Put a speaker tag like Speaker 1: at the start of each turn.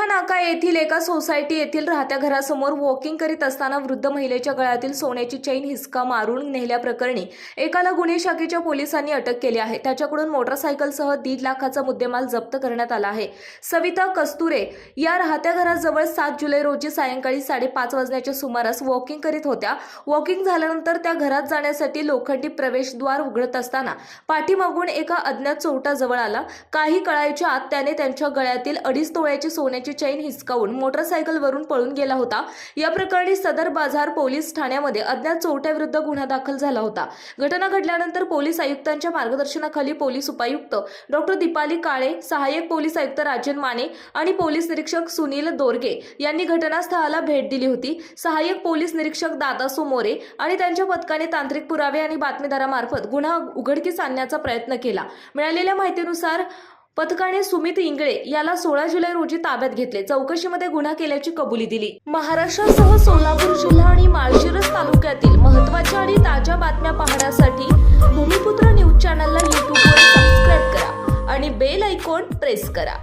Speaker 1: कुमठा नाका येथील एका सोसायटी येथील राहत्या घरासमोर वॉकिंग करीत असताना वृद्ध महिलेच्या गळ्यातील सोन्याची चैन हिसका मारून नेल्याप्रकरणी एकाला गुन्हे शाखेच्या पोलिसांनी अटक केली आहे. त्याच्याकडून मोटरसायकलसह दीड लाखाचा मुद्देमाल जप्त करण्यात आला आहे. सविता कस्तुरे या राहत्या घराजवळ सात जुलै रोजी सायंकाळी साडेपाच वाजण्याच्या सुमारास वॉकिंग करीत होत्या. वॉकिंग झाल्यानंतर त्या घरात जाण्यासाठी लोखंडी प्रवेशद्वार उघडत असताना पाठीमागून एका अज्ञात चोरटा आला. काही कळायच्या आत त्याने त्यांच्या गळ्यातील अडीच तोळ्याची सोन्याची चैन हिसकावून मोटरसायकलवरून पळून गेला होता. या प्रकरणी सदर बाजार पोलीस ठाण्यामध्ये अज्ञात चोरट्याविरुद्ध गुन्हा दाखल झाला होता. घटना घडल्यानंतर पोलीस आयुक्तांच्या मार्गदर्शनाखाली पोलीस उपायुक्त डॉक्टर दीपाली काळे सहाय्यक पोलीस आयुक्त राजन माने आणि पोलीस निरीक्षक सुनील दोरगे यांनी घटनास्थळाला भेट दिली होती. सहाय्यक पोलीस निरीक्षक दादा सोमोरे आणि त्यांच्या पथकाने तांत्रिक पुरावे आणि बातमीदारामार्फत गुन्हा उघडकीस आणण्याचा प्रयत्न केला. मिळालेल्या माहितीनुसार पथकाने सुमित इंगळे याला सोळा जुलै रोजी ताब्यात घेतले. चौकशीमध्ये गुन्हा केल्याची कबुली दिली. महाराष्ट्रासह सोलापूर जिल्हा आणि माळशिरस तालुक्यातील महत्त्वाच्या आणि ताज्या बातम्या पाहण्यासाठी भूमिपुत्र न्यूज चॅनलला युट्यूबवर सबस्क्राईब करा आणि बेल आयकॉन प्रेस करा.